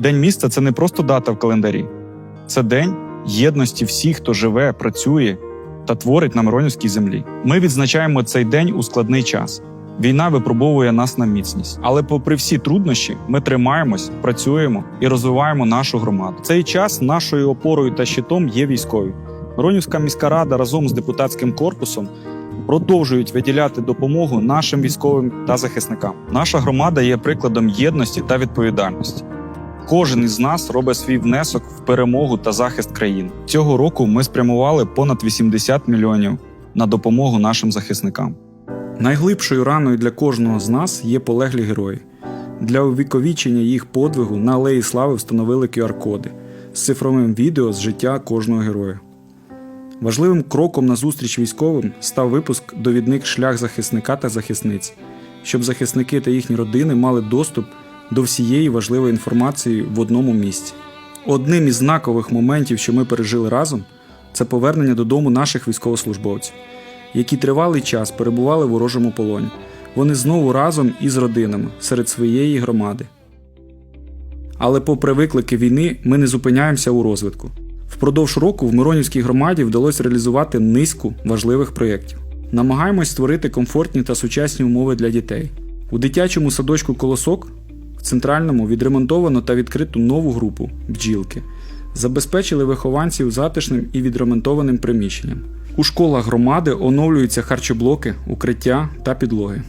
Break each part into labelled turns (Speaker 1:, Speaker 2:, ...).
Speaker 1: День міста це не просто дата в календарі, це день єдності всіх, хто живе, працює та творить на Миронівській землі. Ми відзначаємо цей день у складний час. Війна випробовує нас на міцність, але, попри всі труднощі, ми тримаємось, працюємо і розвиваємо нашу громаду. Цей час нашою опорою та щитом є військові. Миронівська міська рада разом з депутатським корпусом продовжують виділяти допомогу нашим військовим та захисникам. Наша громада є прикладом єдності та відповідальності. Кожен із нас робить свій внесок в перемогу та захист країни. Цього року ми спрямували понад 80 мільйонів на допомогу нашим захисникам. Найглибшою раною для кожного з нас є полеглі герої. Для увіковічення їх подвигу на Алеї Слави встановили QR-коди з цифровим відео з життя кожного героя. Важливим кроком на зустріч військовим став випуск Довідник шлях захисника та захисниць, щоб захисники та їхні родини мали доступ до всієї важливої інформації в одному місці. Одним із знакових моментів, що ми пережили разом, це повернення додому наших військовослужбовців, які тривалий час перебували в ворожому полоні. Вони знову разом із родинами серед своєї громади. Але попри виклики війни, ми не зупиняємося у розвитку. Впродовж року в Миронівській громаді вдалося реалізувати низку важливих проєктів. Намагаємось створити комфортні та сучасні умови для дітей. У дитячому садочку Колосок в центральному відремонтовано та відкрито нову групу бджілки. Забезпечили вихованців затишним і відремонтованим приміщенням. У школах громади оновлюються харчоблоки, укриття та підлоги.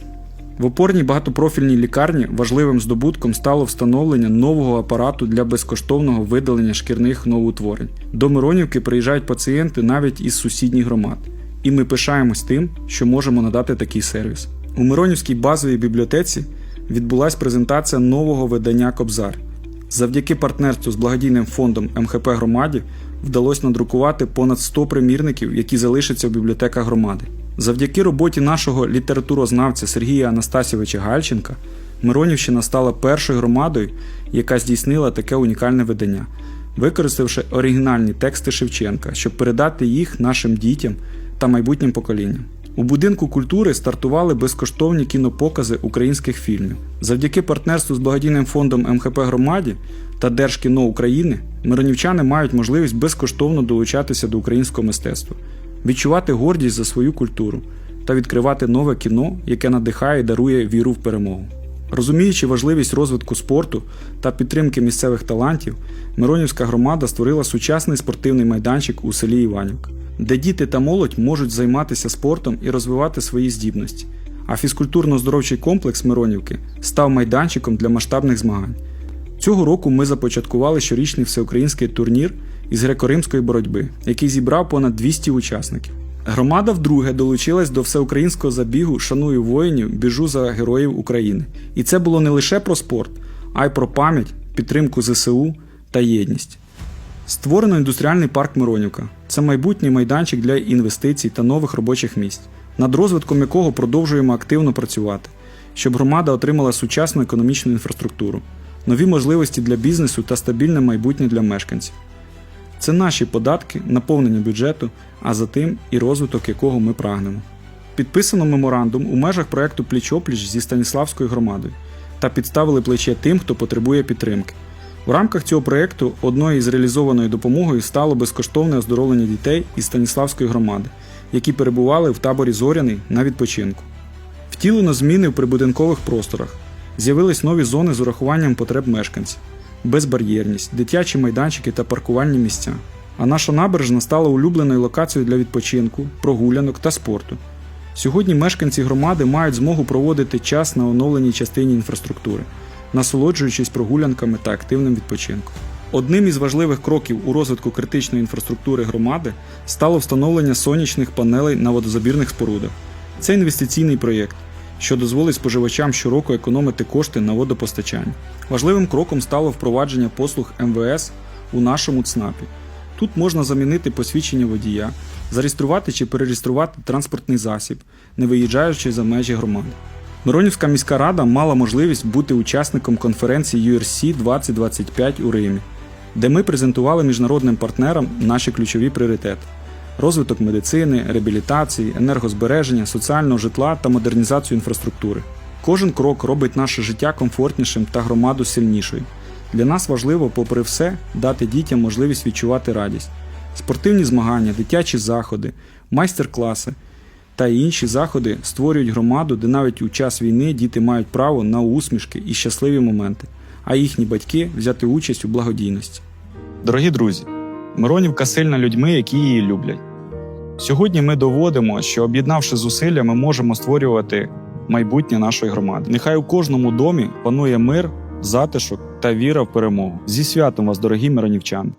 Speaker 1: В опорній багатопрофільній лікарні важливим здобутком стало встановлення нового апарату для безкоштовного видалення шкірних новоутворень. До Миронівки приїжджають пацієнти навіть із сусідніх громад. І ми пишаємось тим, що можемо надати такий сервіс. У Миронівській базовій бібліотеці відбулася презентація нового видання Кобзар. Завдяки партнерству з благодійним фондом МХП громаді вдалося надрукувати понад 100 примірників, які залишаться в бібліотеках громади. Завдяки роботі нашого літературознавця Сергія Анастасійовича Гальченка Миронівщина стала першою громадою, яка здійснила таке унікальне видання, використавши оригінальні тексти Шевченка, щоб передати їх нашим дітям та майбутнім поколінням. У будинку культури стартували безкоштовні кінопокази українських фільмів. Завдяки партнерству з благодійним фондом МХП громаді та Держкіно України миронівчани мають можливість безкоштовно долучатися до українського мистецтва, відчувати гордість за свою культуру та відкривати нове кіно, яке надихає і дарує віру в перемогу. Розуміючи важливість розвитку спорту та підтримки місцевих талантів, Миронівська громада створила сучасний спортивний майданчик у селі Іванівка, де діти та молодь можуть займатися спортом і розвивати свої здібності. А фізкультурно-здоровчий комплекс Миронівки став майданчиком для масштабних змагань. Цього року ми започаткували щорічний всеукраїнський турнір із греко-римської боротьби, який зібрав понад 200 учасників. Громада вдруге долучилась до всеукраїнського забігу Шаную воїнів, біжу за героїв України. І це було не лише про спорт, а й про пам'ять, підтримку ЗСУ та єдність. Створено індустріальний парк Миронівка. Це майбутній майданчик для інвестицій та нових робочих місць, над розвитком якого продовжуємо активно працювати, щоб громада отримала сучасну економічну інфраструктуру, нові можливості для бізнесу та стабільне майбутнє для мешканців. Це наші податки, наповнення бюджету, а за тим і розвиток якого ми прагнемо. Підписано меморандум у межах проекту Пліч-опліч зі Станіславською громадою та підставили плече тим, хто потребує підтримки. В рамках цього проєкту одною із реалізованою допомогою стало безкоштовне оздоровлення дітей із Станіславської громади, які перебували в таборі Зоряний на відпочинку. Втілено зміни в прибудинкових просторах, з'явились нові зони з урахуванням потреб мешканців, безбар'єрність, дитячі майданчики та паркувальні місця. А наша набережна стала улюбленою локацією для відпочинку, прогулянок та спорту. Сьогодні мешканці громади мають змогу проводити час на оновленій частині інфраструктури, насолоджуючись прогулянками та активним відпочинком. Одним із важливих кроків у розвитку критичної інфраструктури громади стало встановлення сонячних панелей на водозабірних спорудах. Це інвестиційний проєкт, що дозволить споживачам щороку економити кошти на водопостачання. Важливим кроком стало впровадження послуг МВС у нашому ЦНАПі. Тут можна замінити посвідчення водія, зареєструвати чи перереєструвати транспортний засіб, не виїжджаючи за межі громади. Миронівська міська рада мала можливість бути учасником конференції URC 2025 у Римі, де ми презентували міжнародним партнерам наші ключові пріоритети: розвиток медицини, реабілітації, енергозбереження, соціального житла та модернізацію інфраструктури. Кожен крок робить наше життя комфортнішим та громаду сильнішою. Для нас важливо, попри все, дати дітям можливість відчувати радість. Спортивні змагання, дитячі заходи, майстер-класи та інші заходи створюють громаду, де навіть у час війни діти мають право на усмішки і щасливі моменти, а їхні батьки взяти участь у благодійності. Дорогі друзі, Миронівка сильна людьми, які її люблять. Сьогодні ми доводимо, що об'єднавши зусилля, ми можемо створювати майбутнє нашої громади. Нехай у кожному домі панує мир, затишок та віра в перемогу. Зі святом вас, дорогі миронівчани!